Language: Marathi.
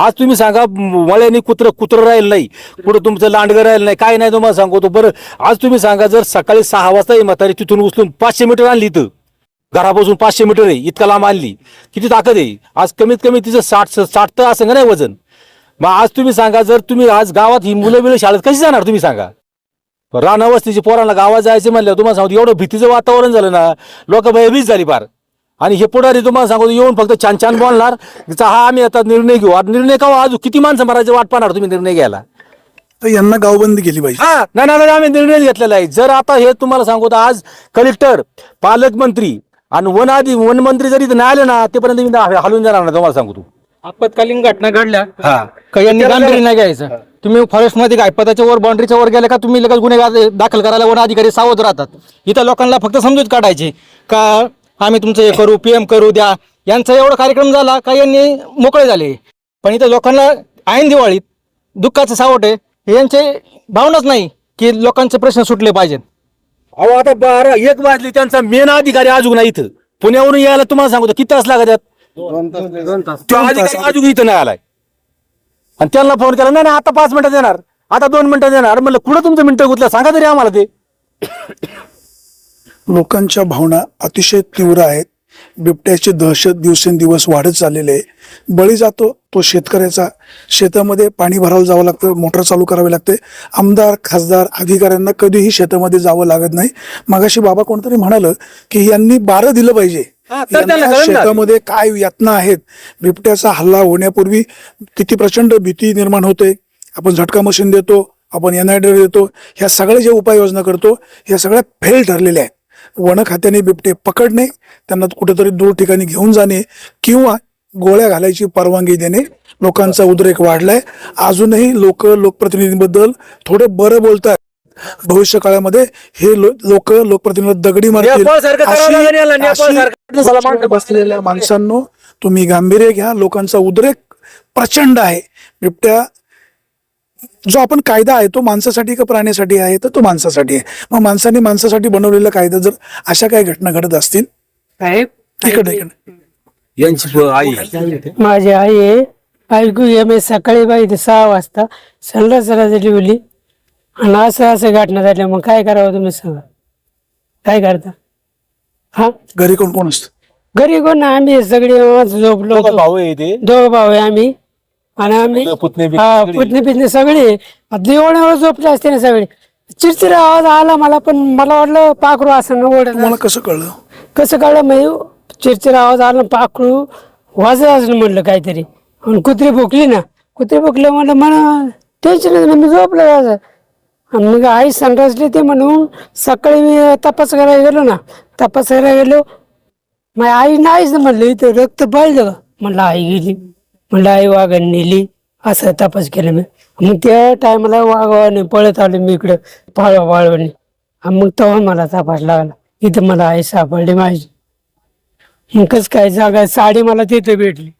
आज तुम्ही सांगा मळ्यानी कुत्र कुत्र राहील नाही. कुठं तुमचं लांडगं राहील नाही. काय नाही तुम्हाला सांगतो. बरं आज तुम्ही सांगा जर सकाळी सहा वाजता ही म्हातारी तिथून उचलून पाचशे मीटर आणली इथं. घरापासून पाचशे मीटर आहे. इतका लांब आणली. किती ताकद आहे? आज कमीत कमी तिचं साठ साठ तर असं नाही वजन? मग आज तुम्ही सांगा जर तुम्ही आज गावात ही मुलं बिलं शाळेत कशी जाणार तुम्ही सांगा? रान पोरांना गावात जायचं म्हणलं तुम्हाला सांगतो एवढं भीतीचं वातावरण झालं ना लोक भयभीत झाली फार. आणि हे पुढारी तुम्हाला सांगतो येऊन फक्त छान छान बोलणार. तिचा हा आम्ही आता निर्णय घेऊ. आता निर्णय का? आज किती माणसं मारायचे वाट पाहणार तुम्ही निर्णय घ्यायला? तर यांना गावबंदी केली पाहिजे. हा नाही नाही नाही, आम्ही निर्णय घेतलेला आहे. जर आता हे तुम्हाला सांगतो आज कलेक्टर पालकमंत्री आणि वन आधी वन मंत्री जरी इथं नाही आले ना तेपर्यंत मी हलवून जाणार नाही तुम्हाला सांगतो. आपत्कालीन घटना घडल्या. हा. का यांनी गांभीर्य नाही घ्यायचं. तुम्ही फॉरेस्टमध्ये काय पदाच्या वर बाउंड्रीच्या वर गेले का तुम्ही लगेच गुन्हे दाखल करायला वन अधिकारी सावध राहतात. इथं लोकांना फक्त समजूत काढायची. का आम्ही तुमचं हे करू पीएम करू द्या. यांचा एवढा कार्यक्रम झाला का यांनी मोकळे झाले. पण इथं लोकांना ऐन दिवाळीत दुःखाचं सावट आहे. हे यांचे भावनाच नाही की लोकांचे प्रश्न सुटले पाहिजेत. अहो आता बारा एक वाजली त्यांचा मेन अधिकारी अजून नाही इथं. पुण्यावरून यायला तुम्हाला सांगतो किती तास लागत तो अधिकारी अजून इथं नाही आलाय. आणि त्यांना फोन केला नाही नाही आता पाच मिनिटात येणार आता दोन मिनिटात येणार म्हणलं कुठं तुमचं मिनिटं गुतलं सांगा तरी आम्हाला ते. लोकांच्या भावना अतिशय तीव्र आहेत. बिबट्याची दहशत दिवसेंदिवस वाढत चाललेली आहे. बळी जातो तो शेतकऱ्याचा. शेतामध्ये पाणी भरायला जावं लागतं मोटर चालू करावी लागते. आमदार खासदार अधिकाऱ्यांना कधीही शेतामध्ये जावं लागत नाही. मागाशी बाबा कोणतरी म्हणालं की यांनी बारं दिलं पाहिजे. शेतामध्ये काय यातना आहेत? बिबट्याचा हल्ला होण्यापूर्वी किती प्रचंड भीती निर्माण होते. आपण झटका मशीन देतो आपण एनआयडर देतो. ह्या सगळ्या ज्या उपाययोजना करतो ह्या सगळ्या फेल ठरलेल्या आहेत. वन खात्याने बिबटे पकडणे त्यांना कुठेतरी दूर ठिकाणी घेऊन जाणे किंवा गोळ्या घालायची परवानगी देणे. लोकांचा उद्रेक वाढलाय. अजूनही लोक लोकप्रतिनिधींबद्दल थोडे बरं बोलतात भविष्य काळामध्ये हे लोक लोकप्रतिनिधी दगडी मारतील. बसलेल्या माणसांनो तुम्ही गांभीर्य घ्या. लोकांचा उद्रेक प्रचंड आहे. बिबट्या जो आपण कायदा आहे तो माणसासाठी का प्राण्यासाठी आहे तर तो माणसासाठी आहे. मग माणसाने माणसासाठी बनवलेला कायदा जर अशा काही घटना घडत असतील? इकडे इकडे. यांची प- आई. माझी आई आहे. ऐकू ये मी सकाळी बाई सहा वाजता सनराज लिहिली आणि असं असं घटना झाल्या. मग काय करावं तुम्ही सांगा? काय करता? हा? घरी कोण कोण असतं? घरी कोण? नाही, आम्ही सगळे झोपलो भाऊ आहे ते दोघं भाऊ आहे आम्ही. आणि आम्ही पुतणे बी- हा सगळे. पुतणे पितणे सगळे. झोपले असते ना सगळे. चिडचिड आवाज आला मला पण मला वाटलं पाखरू असं ओढत तुम्हाला कसं कळलं? कसं कळलं माहिती चिरचिर आवाज आला पाखरू वाजत असलं म्हटलं काहीतरी. आणि कुत्री भुकली ना. कुत्री भुकलं म्हणलं मला टेन्शन नाही मी झोपलं असं आणि मग आई सनराजली ते म्हणून सकाळी मी तपास करायला गेलो ना. तपास करायला गेलो. मग आई नाहीच म्हणलं इथं रक्त का म्हणलं आई गेली. म्हणलं आई वाघाने नेली. असं तपास केला मी. मग त्या टायमाला वाघवाने पळत आलो मी इकडं पाळवा वाळवणी मग तेव्हा मला तपास लागला. इथं मला आई सापडली माझी. मग कसं काय जागा साडी मला तिथं भेटली.